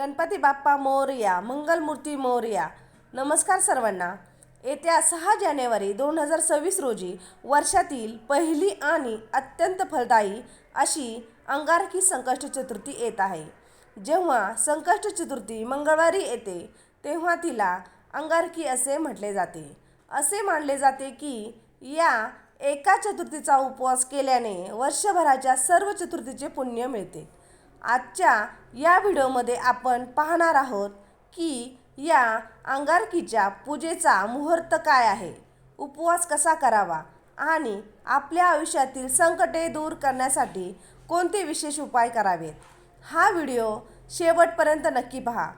गणपती बाप्पा मोरया मंगलमूर्ती मोरया. नमस्कार सर्वांना. येत्या सहा जानेवारी दोन हजार सव्वीस रोजी वर्षातील पहिली आणि अत्यंत फलदायी अशी अंगारकी संकष्ट चतुर्थी येत आहे. जेव्हा संकष्ट चतुर्थी मंगळवारी येते तेव्हा तिला अंगारकी असे म्हटले जाते. असे मानले जाते की या एका चतुर्थीचा उपवास केल्याने वर्षभराच्या सर्व चतुर्थीचे पुण्य मिळते. आजच्या या व्हिडिओमध्ये आपण पाहणार आहोत की या अंगारकीच्या पूजेचा मुहूर्त काय आहे? उपवास कसा करावा? आणि आपल्या आयुष्यातील संकटे दूर करण्यासाठी कोणते विशेष उपाय करावेत? हा व्हिडिओ शेवटपर्यंत नक्की पहा.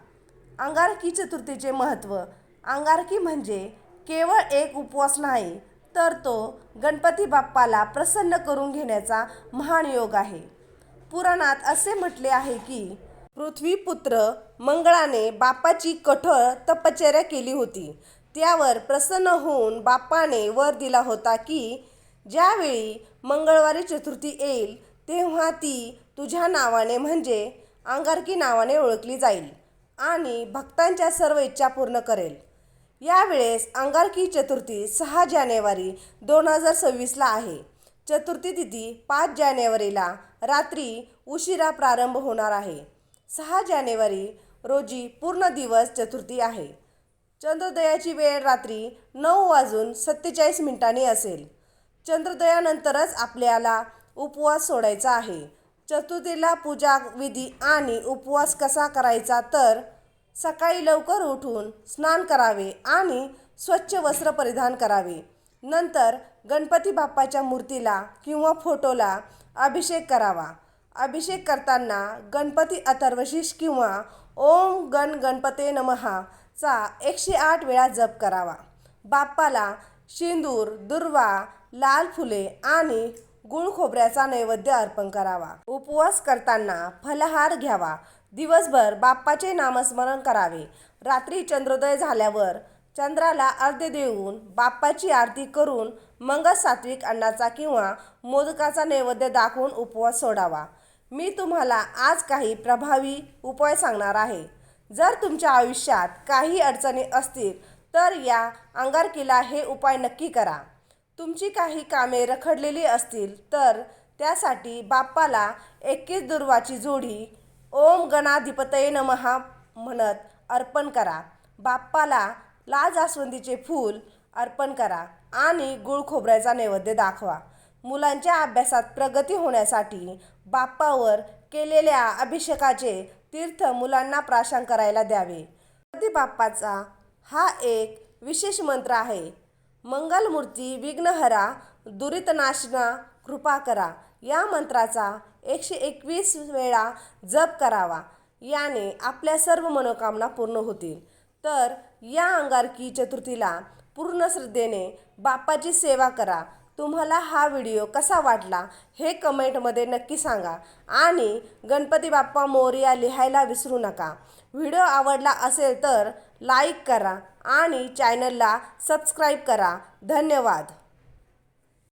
अंगारकी चतुर्थीचे महत्त्व. अंगारकी म्हणजे केवळ एक उपवास नाही तर तो गणपती बाप्पाला प्रसन्न करून घेण्याचा महान योग आहे. पुराणात असे म्हटले आहे की पृथ्वीपुत्र मंगळाने बापाची कठोर तपश्चर्या केली होती. त्यावर प्रसन्न होऊन बापाने वर दिला होता की ज्यावेळी मंगळवारी चतुर्थी येईल तेव्हा ती तुझ्या नावाने म्हणजे अंगारकी नावाने ओळखली जाईल आणि भक्तांच्या सर्व इच्छा पूर्ण करेल. यावेळेस अंगारकी चतुर्थी सहा जानेवारी दोन हजार सव्वीसला आहे. चतुर्थी तिथी पाच जानेवारीला रात्री उशिरा प्रारंभ होणार आहे. सहा जानेवारी रोजी पूर्ण दिवस चतुर्थी आहे. चंद्रोदयाची वेळ रात्री नऊ वाजून सत्तेचाळीस मिनिटांनी असेल. चंद्रोदयानंतरच आपल्याला उपवास सोडायचा आहे. चतुर्थीला पूजा विधी आणि उपवास कसा करायचा तर सकाळी लवकर उठून स्नान करावे आणि स्वच्छ वस्त्र परिधान करावे. नंतर गणपती बाप्पाच्या मूर्तीला किंवा फोटोला अभिषेक करावा. अभिषेक करताना गणपती अथर्वशीष किंवा ओम गण गणपते नमहा चा एकशे आठ वेळा जप करावा. बाप्पाला शेंदूर दुर्वा लाल फुले आणि गुळ खोबऱ्याचा नैवेद्य अर्पण करावा. उपवास करताना फलहार घ्यावा. दिवसभर बाप्पाचे नामस्मरण करावे. रात्री चंद्रोदय झाल्यावर चंद्राला अर्ध्य देऊन बाप्पाची आरती करून मग सात्विक अन्नाचा किंवा मोदकाचा नैवेद्य दाखवून उपवास सोडावा. मी तुम्हाला आज काही प्रभावी उपाय सांगणार आहे. जर तुमच्या आयुष्यात काही अडचणी असतील तर या अंगारकीला हे उपाय नक्की करा. तुमची काही कामे रखडलेली असतील तर त्यासाठी बाप्पाला एकवीस दुर्वाची जोडी ओम गणाधिपतये नमहा म्हणत अर्पण करा. बाप्पाला लाल जास्वंदीचे फूल अर्पण करा आणि गुळ खोबऱ्याचा नैवेद्य दाखवा. मुलांच्या अभ्यासात प्रगती होण्यासाठी बाप्पावर केलेल्या अभिषेकाचे तीर्थ मुलांना प्राशन करायला द्यावे. गणपती बाप्पाचा हा एक विशेष मंत्र आहे. मंगलमूर्ती विघ्नहरा दुरितनाशना कृपा करा. या मंत्राचा एकशे एकवीस वेळा जप करावा. याने आपल्या सर्व मनोकामना पूर्ण होतील. तर या अंगारकी चतुर्थीला पूर्ण श्रद्धेने बाप्पाची सेवा करा. तुम्हाला हा व्हिडिओ कसा वाटला हे कमेंटमध्ये नक्की सांगा. आणि गणपती बाप्पा मोरया लिहायला विसरू नका. व्हिडिओ आवडला असेल तर लाईक करा आणि चॅनलला सबस्क्राईब करा. धन्यवाद.